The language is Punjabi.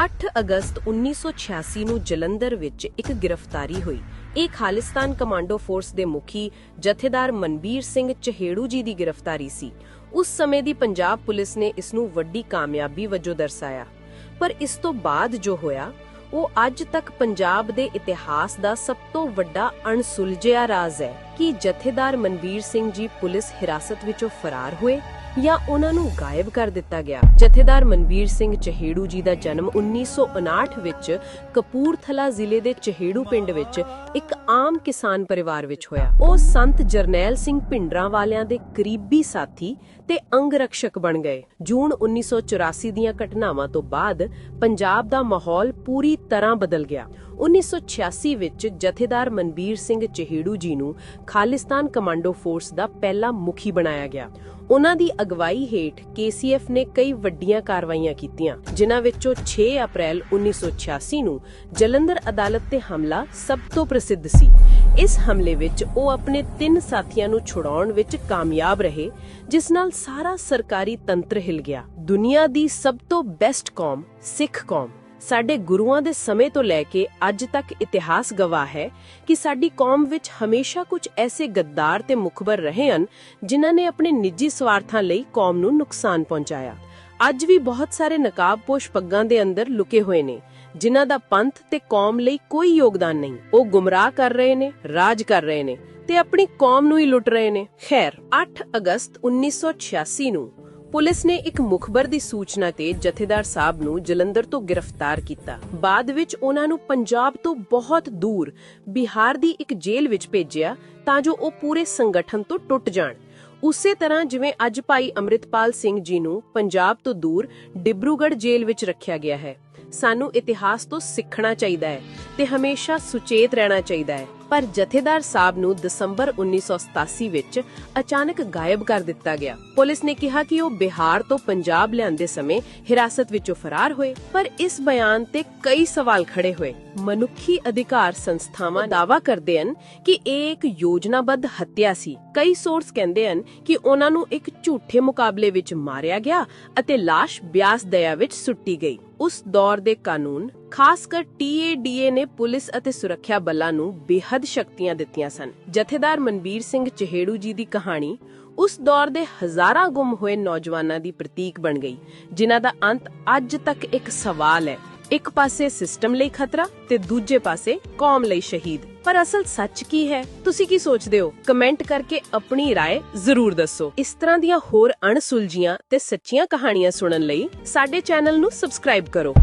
8 ਅਗਸਤ 1986 ਨੂੰ ਜਲੰਧਰ ਵਿੱਚ ਇੱਕ ਗ੍ਰਿਫਤਾਰੀ ਹੋਈ। ਇਹ ਖਾਲਿਸਤਾਨ ਕਮਾਂਡੋ ਫੋਰਸ ਦੇ ਮੁਖੀ ਜਥੇਦਾਰ ਮਨਬੀਰ ਸਿੰਘ ਚਹੇੜੂ ਜੀ ਦੀ ਗ੍ਰਿਫਤਾਰੀ ਸੀ। ਉਸ ਸਮੇਂ ਦੀ ਪੰਜਾਬ ਪੁਲਿਸ ਨੇ ਇਸ ਨੂੰ ਵੱਡੀ ਕਾਮਯਾਬੀ ਵਜੋਂ ਦਰਸਾਇਆ। ਪਰ ਇਸ ਤੋਂ ਬਾਅਦ ਜੋ ਹੋਇਆ, ਉਹ ਅੱਜ ਤੱਕ ਪੰਜਾਬ ਦੇ ਇਤਿਹਾਸ ਦਾ ਸਭ ਤੋਂ ਵੱਡਾ ਅਣਸੁਲਝਿਆ ਰਾਜ਼ ਹੈ। ਕਿ ਜਥੇਦਾਰ ਮਨਵੀਰ ਸਿੰਘ ਜੀ ਪੁਲਿਸ ਹਿਰਾਸਤ ਵਿੱਚੋਂ ਫਰਾਰ ਹੋਏ? ਜਾਂ ਉਹਨਾਂ ਨੂੰ ਗਾਇਬ ਕਰ ਦਿੱਤਾ ਗਿਆ। ਜਥੇਦਾਰ ਮਨਬੀਰ ਸਿੰਘ ਚਹੇੜੂ ਜੀ ਦਾ ਜਨਮ 1959 ਵਿੱਚ ਕਪੂਰਥਲਾ ਜ਼ਿਲ੍ਹੇ ਦੇ ਚਹੇੜੂ ਪਿੰਡ ਵਿੱਚ ਇੱਕ ਆਮ ਕਿਸਾਨ ਪਰਿਵਾਰ ਵਿੱਚ ਹੋਇਆ। ਉਹ ਸੰਤ ਜਰਨੈਲ ਸਿੰਘ ਭਿੰਡਰਾਂ ਵਾਲਿਆਂ ਦੇ ਕਰੀਬੀ ਸਾਥੀ ਤੇ ਅੰਗ ਰਕਸ਼ਕ ਬਣ ਗਏ। ਜੂਨ 1984 ਦੀਆਂ ਘਟਨਾਵਾਂ ਤੋਂ ਬਾਅਦ ਪੰਜਾਬ ਦਾ ਮਾਹੌਲ ਪੂਰੀ ਤਰ੍ਹਾਂ ਬਦਲ ਗਿਆ। 1986 ਵਿੱਚ ਜਥੇਦਾਰ ਮਨਬੀਰ ਸਿੰਘ ਚਹੇੜੂ ਜੀ ਨੂੰ ਖਾਲਿਸਤਾਨ ਕਮਾਂਡੋ ਫੋਰਸ ਦਾ ਪਹਿਲਾ ਮੁਖੀ ਬਣਾਇਆ ਗਿਆ। ਉਹਨਾਂ ਦੀ ਅਗਵਾਈ ਹੇਠ ਕੇਸੀਐਫ ਨੇ ਕਈ ਵੱਡੀਆਂ ਕਾਰਵਾਈਆਂ ਕੀਤੀਆਂ, ਜਿਨ੍ਹਾਂ ਵਿੱਚੋਂ 6 ਅਪ੍ਰੈਲ 1986 ਨੂੰ ਜਲੰਧਰ ਅਦਾਲਤ ਤੇ ਹਮਲਾ ਸਭ ਤੋਂ ਪ੍ਰਸਿੱਧ ਸੀ। ਇਸ ਹਮਲੇ ਵਿੱਚ ਉਹ ਆਪਣੇ ਤਿੰਨ ਸਾਥੀਆਂ ਨੂੰ ਛੁਡਾਉਣ ਵਿੱਚ ਕਾਮਯਾਬ ਰਹੇ, ਜਿਸ ਨਾਲ ਸਾਰਾ ਸਰਕਾਰੀ ਤੰਤਰ ਹਿਲ ਗਿਆ। ਦੁਨੀਆ ਦੀ ਸਭ ਤੋਂ ਬੈਸਟ ਕੌਮ ਸਿੱਖ ਕੌਮ। ਸਾਡੇ ਗੁਰੂਆਂ ਦੇ ਸਮੇਂ ਤੋਂ ਲੈ ਕੇ ਅੱਜ ਤੱਕ ਇਤਿਹਾਸ ਗਵਾਹ ਹੈ ਕਿ ਸਾਡੀ ਕੌਮ ਵਿੱਚ ਹਮੇਸ਼ਾ ਕੁਝ ਐਸੇ ਗੱਦਾਰ ਤੇ ਮੁਖਬਰ ਰਹੇ ਹਨ, ਜਿਨ੍ਹਾਂ ਨੇ ਆਪਣੇ ਨਿੱਜੀ ਸਵਾਰਥਾਂ ਲਈ ਕੌਮ ਨੂੰ ਨੁਕਸਾਨ ਪਹੁੰਚਾਇਆ। ਅੱਜ ਵੀ ਬਹੁਤ ਸਾਰੇ ਨਕਾਬਪੋਸ਼ ਪੱਗਾਂ ਦੇ ਅੰਦਰ ਲੁਕੇ ਹੋਏ ਨੇ, ਜਿਨ੍ਹਾਂ ਦਾ ਪੰਥ ਤੇ ਕੌਮ ਲਈ ਕੋਈ ਯੋਗਦਾਨ ਨਹੀਂ। ਉਹ ਗੁੰਮਰਾਹ ਕਰ ਰਹੇ ਨੇ, ਰਾਜ ਕਰ ਰਹੇ ਨੇ ਤੇ ਆਪਣੀ ਕੌਮ ਨੂੰ ਹੀ ਲੁੱਟ ਰਹੇ ਨੇ। ਖੈਰ 8 ਅਗਸਤ 1986 ਨੂੰ ਪੁਲਿਸ ਨੇ ਇੱਕ ਮੁਖਬਰ ਦੀ ਸੂਚਨਾ ਤੇ ਜਥੇਦਾਰ ਸਾਹਿਬ ਨੂੰ ਜਲੰਧਰ ਤੋਂ ਗ੍ਰਿਫਤਾਰ ਕੀਤਾ। ਬਾਅਦ ਵਿੱਚ ਉਹਨਾਂ ਨੂੰ ਪੰਜਾਬ ਤੋਂ ਬਹੁਤ ਦੂਰ ਬਿਹਾਰ ਦੀ ਇੱਕ ਜੇਲ੍ਹ ਵਿੱਚ ਭੇਜਿਆ ਤਾਂ ਜੋ ਉਹ ਪੂਰੇ ਸੰਗਠਨ ਤੋਂ ਟੁੱਟ ਜਾਣ। ਉਸੇ ਤਰ੍ਹਾਂ ਜਿਵੇਂ ਅੱਜ ਭਾਈ ਅੰਮ੍ਰਿਤਪਾਲ ਸਿੰਘ ਜੀ ਨੂੰ ਪੰਜਾਬ ਤੋਂ ਦੂਰ ਡਿਬਰੂਗੜ੍ਹ ਜੇਲ੍ਹ ਵਿੱਚ ਰੱਖਿਆ ਗਿਆ ਹੈ। ਸਾਨੂੰ ਇਤਿਹਾਸ ਤੋਂ ਸਿੱਖਣਾ ਚਾਹੀਦਾ ਹੈ ਤੇ ਹਮੇਸ਼ਾ ਸੁਚੇਤ ਰਹਿਣਾ ਚਾਹੀਦਾ ਹੈ। ਪਰ ਜਥੇਦਾਰ ਸਾਹਿਬ ਨੂੰ ਦਸੰਬਰ 1987 ਵਿੱਚ ਅਚਾਨਕ ਗਾਇਬ ਕਰ ਦਿੱਤਾ ਗਿਆ। ਪੁਲਿਸ ਨੇ ਕਿਹਾ ਕਿ ਉਹ ਬਿਹਾਰ ਤੋਂ ਪੰਜਾਬ ਲਿਆਂਦੇ ਸਮੇਂ ਹਿਰਾਸਤ ਵਿੱਚੋਂ ਫਰਾਰ ਹੋਏ, ਪਰ ਇਸ ਬਿਆਨ ਤੇ ਕਈ ਸਵਾਲ ਖੜੇ ਹੋਏ। ਮਨੁੱਖੀ ਅਧਿਕਾਰ ਸੰਸਥਾਵਾਂ ਦਾਵਾ ਕਰਦੇ ਹਨ ਕਿ ਇਹ ਇੱਕ ਯੋਜਨਾਬੱਧ ਹੱਤਿਆ ਸੀ। ਕਈ ਸੋਰਸ ਕਹਿੰਦੇ ਹਨ ਕਿ ਉਹਨਾਂ ਨੂੰ ਇੱਕ ਝੂਠੇ ਮੁਕਾਬਲੇ ਵਿੱਚ ਮਾਰਿਆ ਗਿਆ ਅਤੇ ਲਾਸ਼ ਬਿਆਸ ਦਇਆ ਵਿੱਚ ਸੁੱਟੀ ਗਈ। ਉਸ ਦੌਰ ਦੇ ਕਾਨੂੰਨ, ਖਾਸ ਕਰ ਟੀਏਡੀਏ ਨੇ ਪੁਲਿਸ ਅਤੇ ਸੁਰੱਖਿਆ ਬਲਾਂ ਨੂੰ ਬੇਹੱਦ ਸ਼ਕਤੀਆਂ ਦਿੱਤੀਆਂ ਸਨ। ਜਥੇਦਾਰ ਮਨਬੀਰ ਸਿੰਘ ਚਹੇੜੂ ਜੀ ਦੀ ਕਹਾਣੀ ਉਸ ਦੌਰ ਦੇ ਹਜ਼ਾਰਾਂ ਗੁੰਮ ਹੋਏ ਨੌਜਵਾਨਾਂ ਦੀ ਪ੍ਰਤੀਕ ਬਣ ਗਈ, ਜਿਨ੍ਹਾਂ ਦਾ ਅੰਤ ਅੱਜ ਤੱਕ ਇੱਕ ਸਵਾਲ ਹੈ। ਇੱਕ ਪਾਸੇ ਸਿਸਟਮ ਲਈ ਖਤਰਾ ਤੇ ਦੂਜੇ ਪਾਸੇ ਕੌਮ ਲਈ ਸ਼ਹੀਦ ਪਰ ਅਸਲ ਸੱਚ ਕੀ ਹੈ ਤੁਸੀਂ ਕੀ ਸੋਚਦੇ ਹੋ ਕਮੈਂਟ ਕਰਕੇ ਆਪਣੀ رائے ਜ਼ਰੂਰ ਦੱਸੋ ਇਸ ਤਰ੍ਹਾਂ ਦੀਆਂ ਹੋਰ ਅਣਸੁਲਝੀਆਂ ਤੇ ਸੱਚੀਆਂ ਕਹਾਣੀਆਂ ਸੁਣਨ ਲਈ ਸਾਡੇ ਚੈਨਲ ਨੂੰ ਸਬਸਕ੍ਰਾਈਬ ਕਰੋ